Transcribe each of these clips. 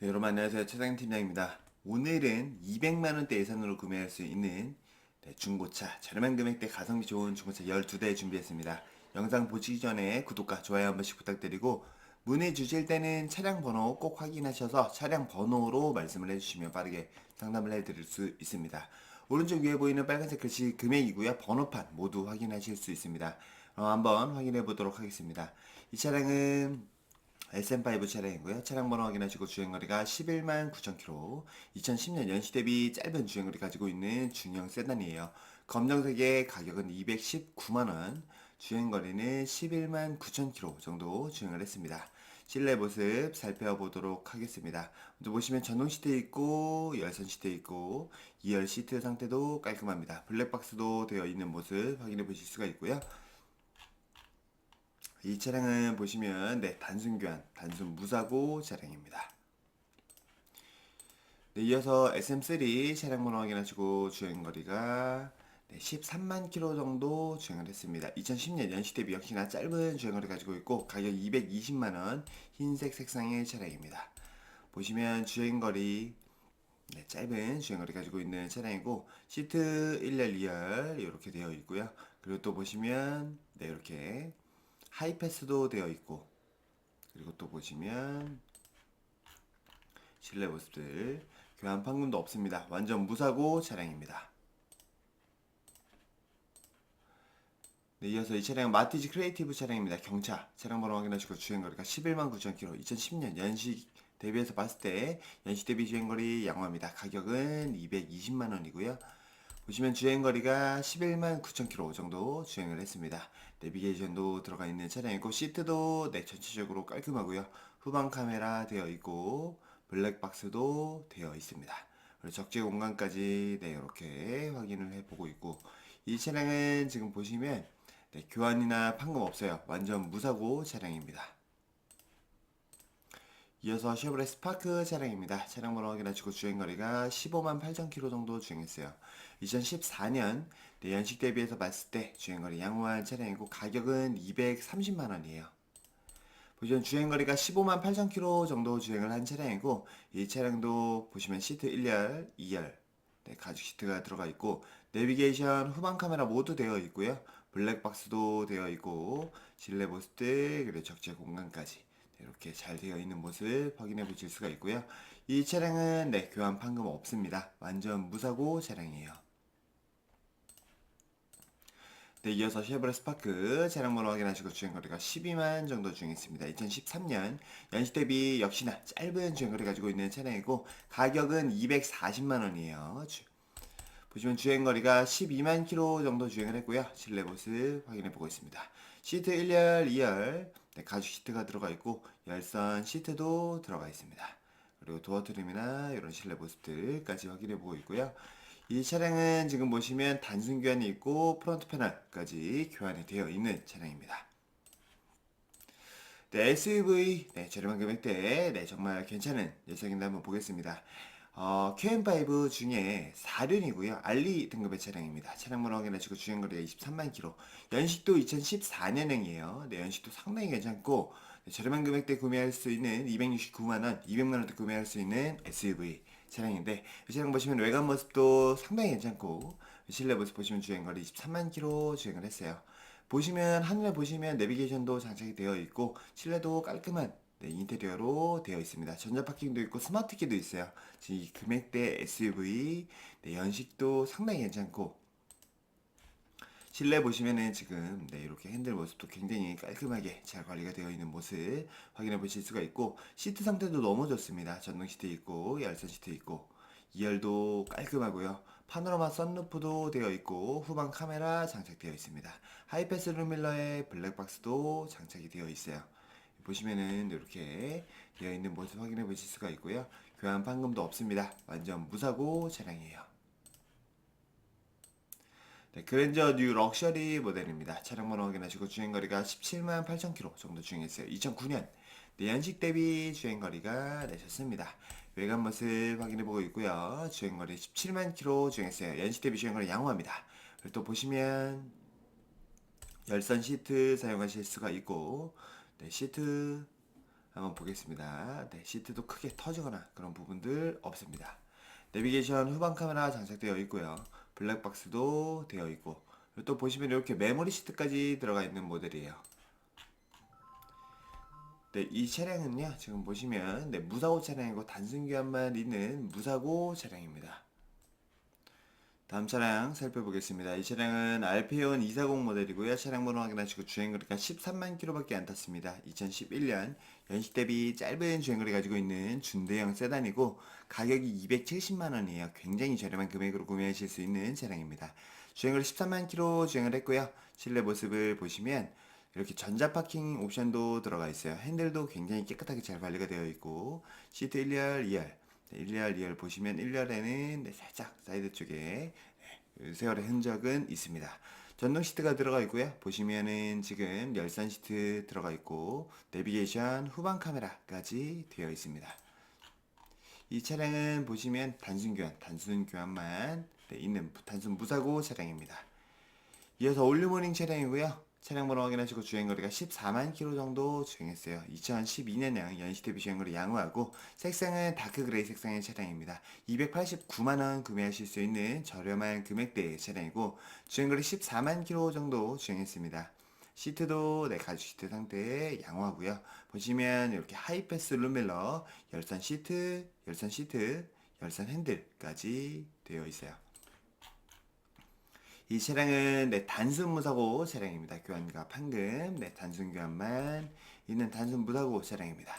네, 여러분 안녕하세요. 최상현 팀장입니다. 오늘은 200만원대 예산으로 구매할 수 있는 네, 중고차, 저렴한 금액대 가성비 좋은 중고차 12대 준비했습니다. 영상 보시기 전에 구독과 좋아요 한 번씩 부탁드리고 문의 주실 때는 차량 번호 꼭 확인하셔서 차량 번호로 말씀을 해주시면 빠르게 상담을 해드릴 수 있습니다. 오른쪽 위에 보이는 빨간색 글씨 금액이고요. 번호판 모두 확인하실 수 있습니다. 어, 한번 확인해 보도록 하겠습니다. 이 차량은 SM5 차량이고요. 차량 번호 확인하시고 주행거리가 11만 9천 km. 2010년 연식 대비 짧은 주행거리 가지고 있는 중형 세단이에요. 검정색의 가격은 219만 원. 주행거리는 11만 9천 km 정도 주행을 했습니다. 실내 모습 살펴보도록 하겠습니다. 먼저 보시면 전동 시트 있고 열선 시트 있고 2열 시트 상태도 깔끔합니다. 블랙박스도 되어 있는 모습 확인해 보실 수가 있고요. 이 차량은 보시면 네 단순 교환, 단순 무사고 차량입니다. 네, 이어서 SM3 차량 번호 확인하시고 주행 거리가 네, 13만 킬로 정도 주행을 했습니다. 2010년 연식 대비 역시나 짧은 주행거리 가지고 있고 가격 220만 원 흰색 색상의 차량입니다. 보시면 주행거리 네, 짧은 주행거리 가지고 있는 차량이고 시트 1열 2열 이렇게 되어 있고요. 그리고 또 보시면 네 이렇게 하이패스도 되어 있고 그리고 또 보시면 실내 모습들 교환 판금도 없습니다. 완전 무사고 차량입니다. 네, 이어서 이 차량은 마티즈 크리에이티브 차량입니다. 경차 차량 번호 확인하시고 주행거리가 11만 9천 킬로 2010년 연식 대비해서 봤을 때 연식 대비 주행거리 양호합니다. 가격은 220만 원이고요. 보시면 주행거리가 11만 9천 킬로 정도 주행을 했습니다. 내비게이션도 들어가 있는 차량이고 시트도 네 전체적으로 깔끔하고요. 후방 카메라 되어 있고 블랙박스도 되어 있습니다. 그리고 적재 공간까지 네 이렇게 확인을 해보고 있고 이 차량은 지금 보시면 네, 교환이나 판금 없어요. 완전 무사고 차량입니다. 이어서 쉐보레 스파크 차량입니다. 차량 번호 확인하시고 주행거리가 15만 8천 킬로 정도 주행했어요. 2014년 네, 연식 대비해서 봤을 때 주행거리 양호한 차량이고 가격은 230만 원이에요. 보시면 주행거리가 15만 8천 킬로 정도 주행을 한 차량이고 이 차량도 보시면 시트 1열, 2열 네, 가죽 시트가 들어가 있고 내비게이션 후방 카메라 모두 되어 있고요. 블랙박스도 되어 있고 실내 모습들 그리고 적재 공간까지 네, 이렇게 잘 되어 있는 모습 확인해 보실 수가 있고요. 이 차량은 네, 교환 판금 없습니다. 완전 무사고 차량이에요. 네, 이어서 쉐보레 스파크 차량 번호 확인하시고 주행거리가 12만 정도 주행했습니다. 2013년 연식 대비 역시나 짧은 주행거리 가지고 있는 차량이고 가격은 240만 원이에요. 주- 보시면 주행거리가 12만 킬로 정도 주행을 했고요. 실내 모습 확인해 보고 있습니다. 시트 1열, 2열 네, 가죽 시트가 들어가 있고 열선 시트도 들어가 있습니다. 그리고 도어 트림이나 이런 실내 모습들까지 확인해 보고 있고요. 이 차량은 지금 보시면 단순 교환이 있고 프론트 패널까지 교환이 되어 있는 차량입니다. 네, SUV 네, 저렴한 금액대 네, 정말 괜찮은 녀석인데 한번 보겠습니다. 어, QM5 중에 4륜이고요. 알리 등급의 차량입니다. 차량 번호 확인하시고 주행거리가 23만 킬로. 연식도 2014년형이에요. 네, 연식도 상당히 괜찮고 네, 저렴한 금액대 구매할 수 있는 269만 원, 200만 원대 구매할 수 있는 SUV 차량인데 이 차량 보시면 외관 모습도 상당히 괜찮고 실내 모습 보시면 주행거리 23만 킬로 주행을 했어요. 보시면 하늘에 보시면 내비게이션도 장착이 되어 있고 실내도 깔끔한 네, 인테리어로 되어 있습니다. 전자 파킹도 있고 스마트 키도 있어요. 지금 이 금액대 SUV 네, 연식도 상당히 괜찮고 실내 보시면은 지금 네, 이렇게 핸들 모습도 굉장히 깔끔하게 잘 관리가 되어 있는 모습 확인해 보실 수가 있고 시트 상태도 너무 좋습니다. 전동 시트 있고 열선 시트 있고 2열도 깔끔하고요. 파노라마 썬루프도 되어 있고 후방 카메라 장착되어 있습니다. 하이패스 룸밀러에 블랙박스도 장착이 되어 있어요. 보시면은 이렇게 되어 있는 모습 확인해 보실 수가 있고요. 교환 판금도 없습니다. 완전 무사고 차량이에요. 네, 그랜저 뉴 럭셔리 모델입니다. 차량 번호 확인하시고 주행거리가 17만 8천 킬로 정도 주행했어요. 2009년 네, 연식 대비 주행거리가 내셨습니다. 외관 모습 확인해보고 있고요. 주행거리 17만 킬로 주행했어요. 연식 대비 주행거리 양호합니다. 그리고 또 보시면 열선 시트 사용하실 수가 있고 네, 시트 한번 보겠습니다. 네, 시트도 크게 터지거나 그런 부분들 없습니다. 내비게이션 후방 카메라 장착되어 있고요. 블랙박스도 되어 있고 또 보시면 이렇게 메모리 시트까지 들어가 있는 모델이에요. 네, 이 차량은요, 지금 보시면, 네, 무사고 차량이고 단순 교환만 있는 무사고 차량입니다. 다음 차량 살펴보겠습니다. 이 차량은 알페온 240 모델이고요. 차량 번호 확인하시고 주행거리가 13만 킬로밖에 안 탔습니다. 2011년 연식 대비 짧은 주행거리 가지고 있는 준대형 세단이고 가격이 270만 원이에요. 굉장히 저렴한 금액으로 구매하실 수 있는 차량입니다. 주행거리 13만 킬로 주행을 했고요. 실내 모습을 보시면 이렇게 전자 파킹 옵션도 들어가 있어요. 핸들도 굉장히 깨끗하게 잘 관리가 되어 있고 시트 1열, 2열 네, 1열, 2열 보시면 1열에는 네, 살짝 사이드 쪽에 네, 세월의 흔적은 있습니다. 전동 시트가 들어가 있고요. 보시면은 지금 열선 시트 들어가 있고 내비게이션 후방 카메라까지 되어 있습니다. 이 차량은 보시면 단순 교환, 단순 교환만 네, 있는 단순 무사고 차량입니다. 이어서 올리모닝 차량이고요. 차량 번호 확인하시고 주행거리가 14만 킬로 정도 주행했어요. 2012년형 연식 대비 주행거리 양호하고 색상은 다크 그레이 색상의 차량입니다. 289만 원 구매하실 수 있는 저렴한 금액대의 차량이고 주행거리 14만 킬로 정도 주행했습니다. 시트도 네 가죽 시트 상태에 양호하고요. 보시면 이렇게 하이패스 룸멜러, 열선 시트, 열선 시트, 열선 핸들까지 되어 있어요. 이 차량은 네, 단순 무사고 차량입니다. 교환과 판금, 네, 단순 교환만 있는 단순 무사고 차량입니다.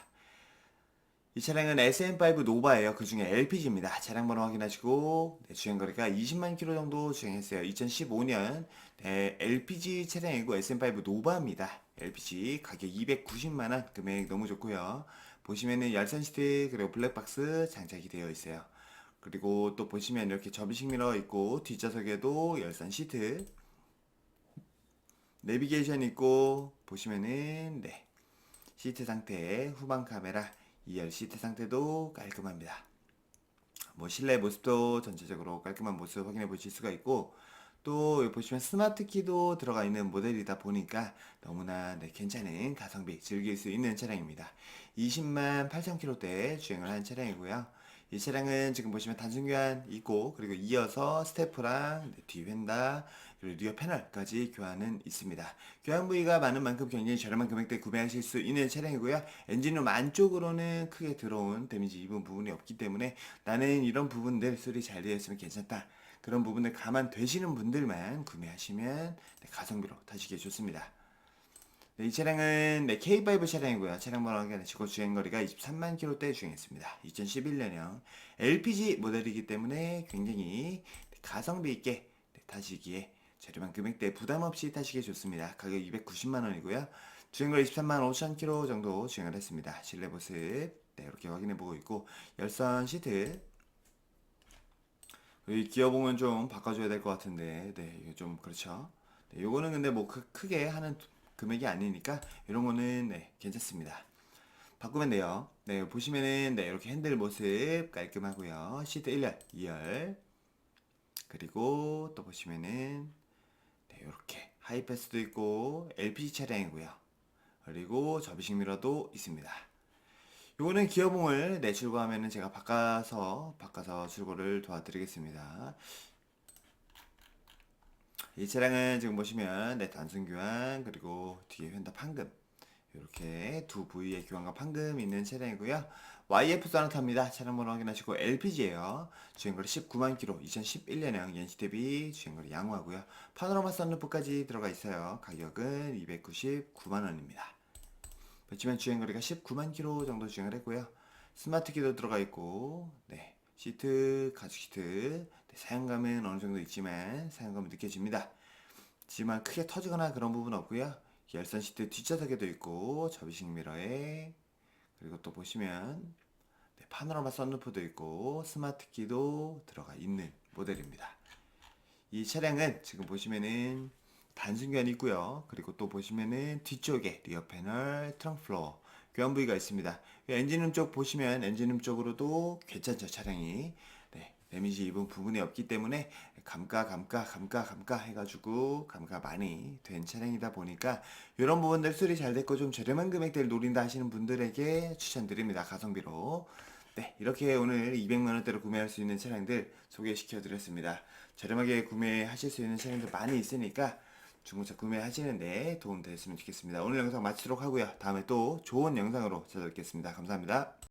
이 차량은 SM5 노바예요. 그 중에 LPG입니다. 차량 번호 확인하시고 네, 주행 거리가 20만 킬로 정도 주행했어요. 2015년 네, LPG 차량이고 SM5 노바입니다. LPG 가격 290만 원 금액 너무 좋고요. 보시면은 열선 시트 그리고 블랙박스 장착이 되어 있어요. 그리고 또 보시면 이렇게 접이식 미러 있고 뒷좌석에도 열선 시트 내비게이션 있고 보시면은 네 시트 상태 후방 카메라 2열 시트 상태도 깔끔합니다. 뭐 실내 모습도 전체적으로 깔끔한 모습 확인해 보실 수가 있고 또 보시면 스마트 키도 들어가 있는 모델이다 보니까 너무나 네, 괜찮은 가성비 즐길 수 있는 차량입니다. 20만 8천 킬로대 주행을 한 차량이고요. 이 차량은 지금 보시면 단순 교환 있고 그리고 이어서 스태프랑 네, 뒤 휀다 그리고 리어 패널까지 교환은 있습니다. 교환 부위가 많은 만큼 굉장히 저렴한 금액대 구매하실 수 있는 차량이고요. 엔진룸 안쪽으로는 크게 들어온 데미지 입은 부분이 없기 때문에 나는 이런 부분들 소리 잘 되어 있으면 괜찮다. 그런 부분을 감안 되시는 분들만 구매하시면 네, 가성비로 타시기에 좋습니다. 네, 이 차량은 네, K5 차량이고요. 차량 번호 확인하시고 주행거리가 23만 킬로대 주행했습니다. 2011년형 LPG 모델이기 때문에 굉장히 가성비 있게 네, 타시기에 저렴한 금액대 부담 없이 타시기에 좋습니다. 가격 290만 원이고요. 주행거리 23만 5천 킬로 정도 주행을 했습니다. 실내 모습 네, 이렇게 확인해 보고 있고 열선 시트 이 기어봉은 좀 바꿔줘야 될 것 같은데, 네, 이거 좀 그렇죠. 네, 요거는 근데 뭐 크, 크게 하는 금액이 아니니까 이런 거는 네, 괜찮습니다. 바꾸면 돼요. 네, 보시면은 네, 이렇게 핸들 모습 깔끔하고요. 시트 1열, 2열. 그리고 또 보시면은 네, 이렇게 하이패스도 있고 LPG 차량이고요. 그리고 접이식 미러도 있습니다. 요거는 기어봉을 네, 출고하면은 제가 바꿔서 바꿔서 출고를 도와드리겠습니다. 이 차량은 지금 보시면 네, 단순 교환 그리고 뒤에 휀다 판금 이렇게 두 부위의 교환과 판금 있는 차량이고요. YF 소나타입니다. 차량 번호 확인하시고 LPG예요. 주행거리 19만 킬로 2011년형 연식 대비 주행거리 양호하고요. 파노라마 썬루프까지 들어가 있어요. 가격은 299만 원입니다. 그렇지만 주행거리가 19만 킬로 정도 주행을 했고요. 스마트 키도 들어가 있고, 네. 시트, 가죽 시트, 네, 사용감은 어느 정도 있지만 사용감은 느껴집니다. 하지만 크게 터지거나 그런 부분 없고요. 열선 시트 뒷좌석에도 있고 접이식 미러에 그리고 또 보시면 네, 파노라마 썬루프도 있고 스마트 키도 들어가 있는 모델입니다. 이 차량은 지금 보시면은 단순교환 있고요. 그리고 또 보시면은 뒤쪽에 리어 패널, 트렁크 플로어 교환 부위가 있습니다. 엔진룸 쪽 보시면 엔진룸 쪽으로도 괜찮죠 차량이. 네, 데미지 입은 부분이 없기 때문에 감가 감가 감가 감가 해가지고 감가 많이 된 차량이다 보니까 이런 부분들 수리 잘 됐고 좀 저렴한 금액대를 노린다 하시는 분들에게 추천드립니다 가성비로 네 이렇게 오늘 200만 원대로 구매할 수 있는 차량들 소개시켜 드렸습니다 저렴하게 구매하실 수 있는 차량들 많이 있으니까 중고차 구매하시는데 도움 됐으면 좋겠습니다. 오늘 영상 마치도록 하고요. 다음에 또 좋은 영상으로 찾아뵙겠습니다. 감사합니다